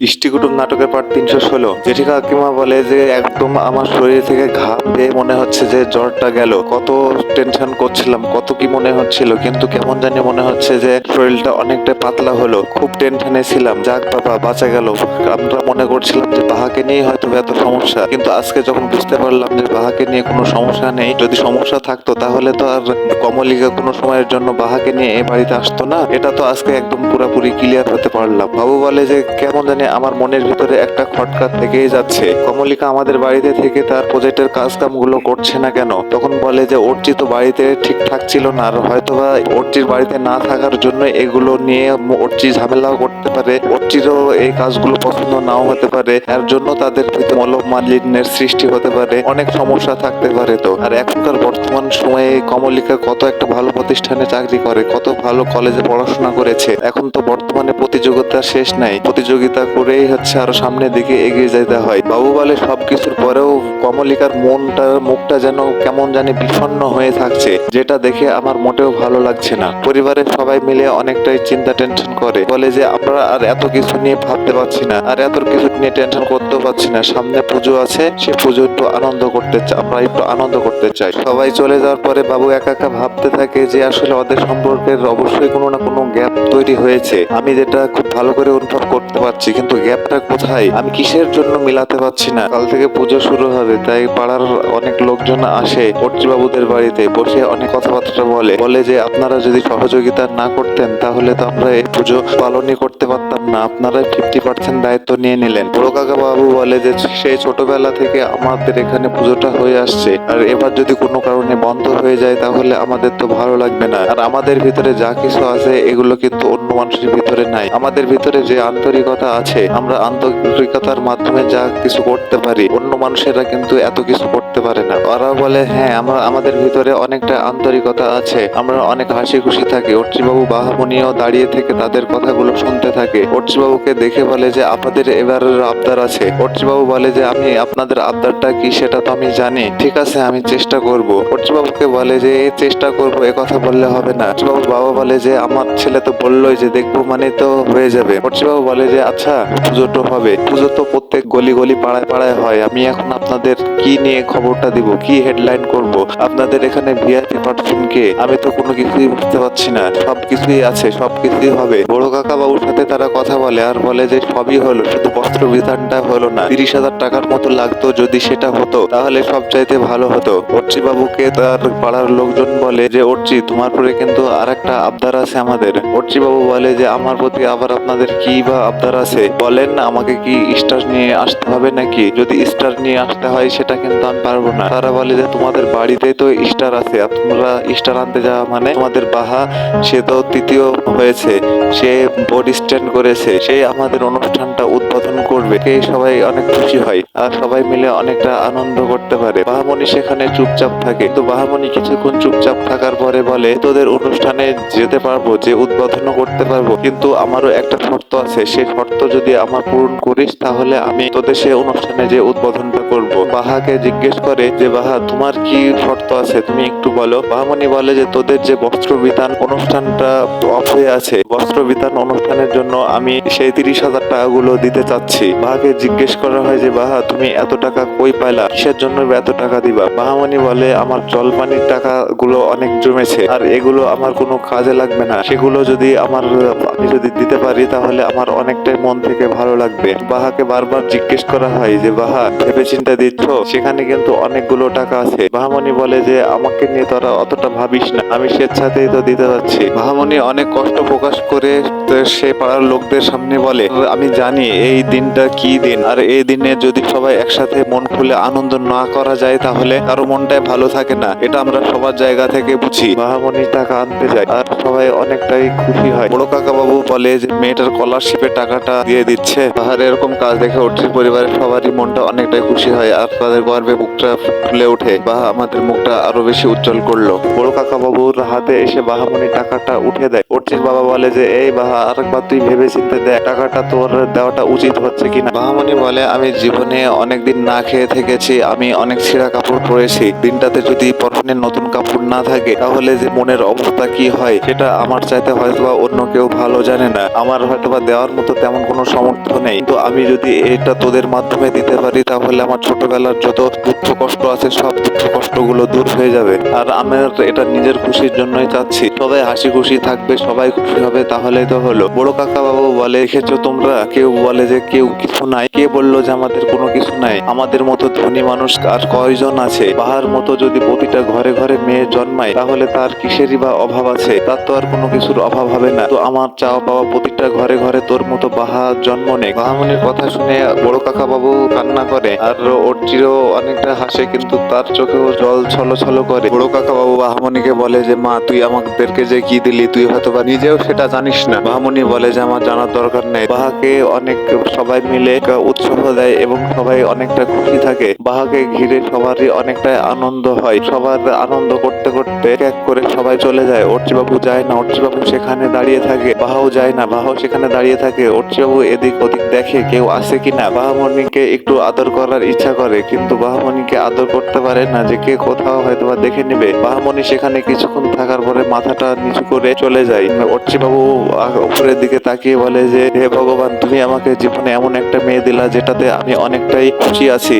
ইষ্টি কুটুম নাটকের পার্ট তিনশো ষোলো। জেঠি কাকিমা বলে যে, একদম আমার শরীর থেকে ঘাম পেয়ে মনে হচ্ছে যে জ্বরটা গেল। কত টেনশন করছিলাম, কত কি মনে হচ্ছিল, কিন্তু কেমন জানি মনে হচ্ছে যে শরীরটা অনেকটা পাতলা হলো। খুব টেনশনে ছিলাম। যাক বাবা, বাঁচা গেল। আমরা মনে করছিলাম বাহাকে নিয়ে হয়তো এত সমস্যা। কিন্তু আজকে যখন বুঝতে পারলাম যে বাহাকে নিয়ে কোনো সমস্যা নেই, যদি সমস্যা থাকতো তাহলে তো আর কমলিকা কোনো সময়ের জন্য বাহাকে নিয়ে এ বাড়িতে আসতো না। এটা তো আজকে একদম পুরোপুরি ক্লিয়ার হতে পারলাম। বাবু বলে যে, কেমন জানি আমার মনের ভিতরে একটা খটকা থেকেই যাচ্ছে। কমলিকা আমাদের বাড়িতে থেকে তার প্রজেক্টের কাজ কামগুলো করছে না কেন? তখন বলে যে অর্চি তো বাড়িতে ঠিকঠাক ছিল না। আর হয়তোবা অর্চির বাড়িতে না থাকার জন্য এগুলো নিয়ে অর্চি ঝামেলাও করতে পারে। অর্চিরও এই কাজগুলো পছন্দ নাও হতে পারে। এর জন্য তাদের মলম মালিন্যের সৃষ্টি হতে পারে, অনেক সমস্যা থাকতে পারে তো। আর এখনকার বর্তমান সময়ে কমলিকা কত একটা ভালো প্রতিষ্ঠানে চাকরি করে, কত ভালো কলেজে পড়াশোনা করেছে। এখন তো বর্তমানে প্রতিযোগিতা শেষ নাই। প্রতিযোগিতা করেই হচ্ছে আরও সামনের দিকে এগিয়ে যেতে হয়। বাবু বলে সবকিছুর পরেও কমলিকার মনটা, মুখটা যেন কেমন জানি বিষণ্ণ হয়ে থাকছে, যেটা দেখে আমার মোটেও ভালো লাগছে না। পরিবারের সবাই মিলে অনেকটাই চিন্তা টেনশন করে, বলে যে আমরা আর এত কিছু নিয়ে ভাবতে পারছি না, আর এত কিছু নিয়ে টেনশন করতেও পারছি না। সামনে পুজো আছে, সে পুজো একটু আনন্দ করতে চাই আমরা একটু আনন্দ করতে চাই। সবাই চলে যাওয়ার পরে বাবু একা একা ভাবতে থাকে যে আসলে ওদের সম্পর্কের অবশ্যই কোনো না কোনো গ্যাপ তৈরি হয়েছে। আমি যেটা খুব ভালো করে অনুভব করতে পারছি, কিন্তু গ্যাপটা কোথায়? আমি কিসের জন্য মিলাতে পারছি না। কাল থেকে পুজো শুরু হবে, তাই পাড়ার অনেক লোকজন আসে বাবুদের বাড়িতে, বসে অনেক কথাবার্তা বলে। বলে যে আপনারা যদি সহযোগিতা না করতেন, তাহলে তো আমরা এই পুজো পালনই করতে পারতাম না। আপনারা ফিফটি পার্সেন্ট দায়িত্ব নিয়ে নিলেন। বড় কাকা বাবু বলে যে সেই ছোটবেলা থেকে আমাদের এখানে পুজোটা হয়ে আসছে। আর এবার যদি কোনো কারণে বন্ধ হয়ে যায়, তাহলে আমাদের তো ভালো লাগবে না। আর আমাদের ভিতরে যা কিছু আছে, এগুলো কিন্তু অন্য মানুষের ভিতরে নাই। আমাদের ভিতরে যে আন্তরিকতা আছে, আমরা আন্তরিকতার মাধ্যমে যা কিছু করতে পারি, অন্য মানুষেরা কিন্তু এত কিছু করতে পারে না। ওরা বলে হ্যাঁ আমরা, আমাদের ভিতরে অনেকটা আন্তরিকতা আছে। আমরা অনেক হাসি খুশি থাকি। অর্চিবাবু বাহামনিও দাঁড়িয়ে থেকে তাদের কথাগুলো শুনতে থাকে। অর্চিবাবুকে দেখে বলে যে, আপনাদের এবার আবদার আছে। অর্চিবাবু বলে যে, আমি আপনাদের আবদারটা কি সেটা তো আমি জানি। ঠিক আছে, আমি চেষ্টা করব। অর্চিবাবুকে বলে যে চেষ্টা করব, এ কথা বললে হবে না। অর্চিবাবু বাবা বলে যে, আমার ছেলে তো বললোই যে, দেখব মানে তো হয়ে যাবে। অর্চিবাবু বলে যে আচ্ছা পুজো তো হবে। পুজো তো প্রত্যেক গলি গলি পাড়ায় পাড়ায় হয়। আমি এখন আপনাদের কি নিয়ে খবরটা দিব? কি হেডলাইন করব? আপনাদের এখানে ভিআইপি পার্সন কে? আমি তো কোনো কিছুই বুঝতে পারছি না। সব কিছুই আছে, সব কিছুই হবে। বড় কাকা বাবুর সাথে তারা কথা বলে। আর বলে যে, সবই হলো। শুধু বস্ত্র বিধানটা হলো না। তিরিশ হাজার টাকার মতো লাগতো যদি সেটা হতো, তাহলে সব চাইতে ভালো হতো। অর্চি বাবুকে তার পাড়ার লোকজন বলে যে, অর্চি, তোমার পরে কিন্তু আর একটা আবদার আছে আমাদের। অর্চি বাবু বলে যে, আমার প্রতি আবার আপনাদের কি বা আবদার আছে? বলেন আমাকে কি স্টার নিয়ে আসতে হবে নাকি? যদি স্টার নিয়ে আসতে হয়, সেটা কিন্তু আমি পারব না। তারা বলে যে, তোমাদের বাড়িতেই তো স্টার আছে। তোমরা স্টার আনতে যাওয়া মানে তোমাদের বাহা, সে তো তৃতীয় হয়েছে। সে বোর্ড স্ট্যান্ড করেছে। সে আমাদের অনুষ্ঠানটা উদ্বোধন করবে। সবাই অনেক খুশি হয়। সবাই মিলে অনেকটা আনন্দ করতে পারে। বাহামণি সেখানে চুপচাপ থাকে। তো বাহামণি কিছুক্ষণ চুপচাপ থাকার পরে বলে, তোদের অনুষ্ঠানে যেতে পারব, যে উদ্বোধন করতে পারব, কিন্তু আমারও একটা শর্ত আছে। সেই শর্ত যদি আমার পূরণ করিস, তাহলে আমি তোদের সে অনুষ্ঠানে যে উদ্বোধনটা করব। বাহাকে জিজ্ঞেস করে যে, বাহা, তোমার কি শর্ত আছে? তুমি একটু বলো। বাহামণি বলে যে, তোদের যে বস্ত্র বিতান অনুষ্ঠানটা অফ হয়ে আছে বস্ত্র বিতান অনুষ্ঠানের জন্য আমি সেই তিরিশ হাজার টাকাগুলো দিতে চাচ্ছি। বাহাকে জিজ্ঞেস করা হয় যে, বাহা তুমি এত টাকা কই পাইলা? কিসের জন্য এত টাকা দিবা। বাহামণি বলে, আমার জলপানির টাকা গুলো অনেক জমেছে, আর এগুলো আমার কোনো কাজে লাগবে না। সেগুলো যদি আমার আমি যদি দিতে পারি, তাহলে আমার অনেকটাই মন থেকে ভালো লাগবে। বাহাকে বারবার জিজ্ঞেস করা হয় যে, বাহা ভেবে চিন্তা দিচ্ছ? সেখানে কিন্তু অনেকগুলো টাকা আছে। বাহামণি বলে যে, আমাকে নিয়ে তোরা অতটা ভাবিস না। আমি স্বেচ্ছাতেই তো দিতে যাচ্ছি। বাহামণি অনেক কষ্ট প্রকাশ করে সে পাড়ার লোকদের সামনে বলে, আমি জানি এই দিনটা কি দিন, আর এই দিনে যদি সবাই একসাথে মন খুলে আনন্দ না করা যায় তাহলে কারও মনটাই ভালো থাকে না। এটা আমরা সবার জায়গা থেকে বুঝি। বাহামণি টাকা আনতে যায় আর সবাই অনেকটাই খুশি হয়। বড় কাকা বাবু বলে যে, মেয়েটার স্কলারশিপের টাকাটা দিয়ে দিচ্ছে। বাহার এরকম কাজ দেখে অর্চির পরিবারের সবারই মনটা অনেকটাই খুশি হয় আর তাদের গর্বে মুখটা ফুলে ওঠে। বাহা, আমাদের মুখটা আরও বেশি উজ্জ্বল করল। বড় কাকা বাবুর হাতে এসে বাহামণি টাকাটা উঠে দেয়। অর্চির বাবা বলে যে, এই বাহা, আরেকবার তুই ভেবে চিন্তে দেখ, টাকাটা তোর দেওয়াটা উচিত হচ্ছে কিনা? বাহামণি বলে, আমি জীবনে অনেকদিন না খেয়ে থেকেছি, আমি অনেক ছেঁড়া কাপড় পরেছি। দিনটাতে যদি পরনে নতুন কাপড় না থাকে, তাহলে যে মনের অবস্থা কি হয়, সেটা আমার চাইতে হয়তোবা অন্য কেউ ভালো জানে না। আমার হয়তোবা দেওয়ার মতো তেমন কোনো সামর্থ্য নেই। কিন্তু আমি যদি এটা তোদের মাধ্যমে দিতে পারি, তাহলে আমার ছোটবেলার যত দুঃখ কষ্ট আছে, সব দুঃখ কষ্টগুলো দূর হয়ে যাবে। আর আমার এটা নিজের খুশির জন্যই চাচ্ছি। সবাই হাসি খুশি থাকবে, সবাই খুশি হবে, তাহলেই তো হলো। বড় কাকা বাবু বলে, দেখেছ তোমরা? কেউ বলে যে, কেউ কিছু নাই। কে বলল যে, আমাদের কোনো কিছু নাই। আমাদের মতো ধনী মানুষ আর কয়জন আছে? বাহার মতো যদি প্রতিটা ঘরে ঘরে মেয়ে জন্মায়, তাহলে তার কিসেরই বা অভাব আছে? তার তো আর কোনো কিছুর অভাব হবে না। তো আমার চাওয়া পাওয়া প্রতিটা ঘরে ঘরে তোর মতো বাহা জন্ম নেই। বাহামনির কথা শুনে বড় কাকা বাবু কান্না করে, আর ওর চিরও অনেকটা হাসে, কিন্তু তার চোখেও জল ছলো ছলো করে। বড় কাকা বাবু বাহামনিকে বলে যে, মা, তুই আমাদেরকে যে কি দিলি, তুই হয়তো বা নিজেও সেটা জানিস না। বাহামনি বলে যে, আমার জানার দরকার নেই। বাহাকে অনেক সবাই মিলে উৎসাহ দেয় এবং সবাই অনেকটা খুশি থাকে। বাহাকে ঘিরে সবারই অনেকটা আনন্দ হয়। সবার আনন্দ করতে করতে এক করে সবাই চলে যায়। অর্চিবাবু যায় না, অর্চিবাবু সেখানে দাঁড়িয়ে থাকে। বাহাও যায় না বাহাও সেখানে দাঁড়িয়ে থাকে। অর্চিবাবু এদিক ওদিক দেখে কেউ আসে কিনা। বাহামণিকে একটু আদর করার ইচ্ছা করে, কিন্তু বাহামণিকে আদর করতে পারে না যে কে কোথাও হয়তো বা দেখে নেবে। বাহামণি সেখানে কিছুক্ষণ থাকার পরে মাথাটা নিচু করে চলে যায়। অর্চিবাবু উপরের দিকে তাকিয়ে বলে যে, হে ভগবান, তুমি আমাকে জীবনে এমন একটা মেয়ে দিলা যেটাতে আমি অনেকটাই খুশি আছি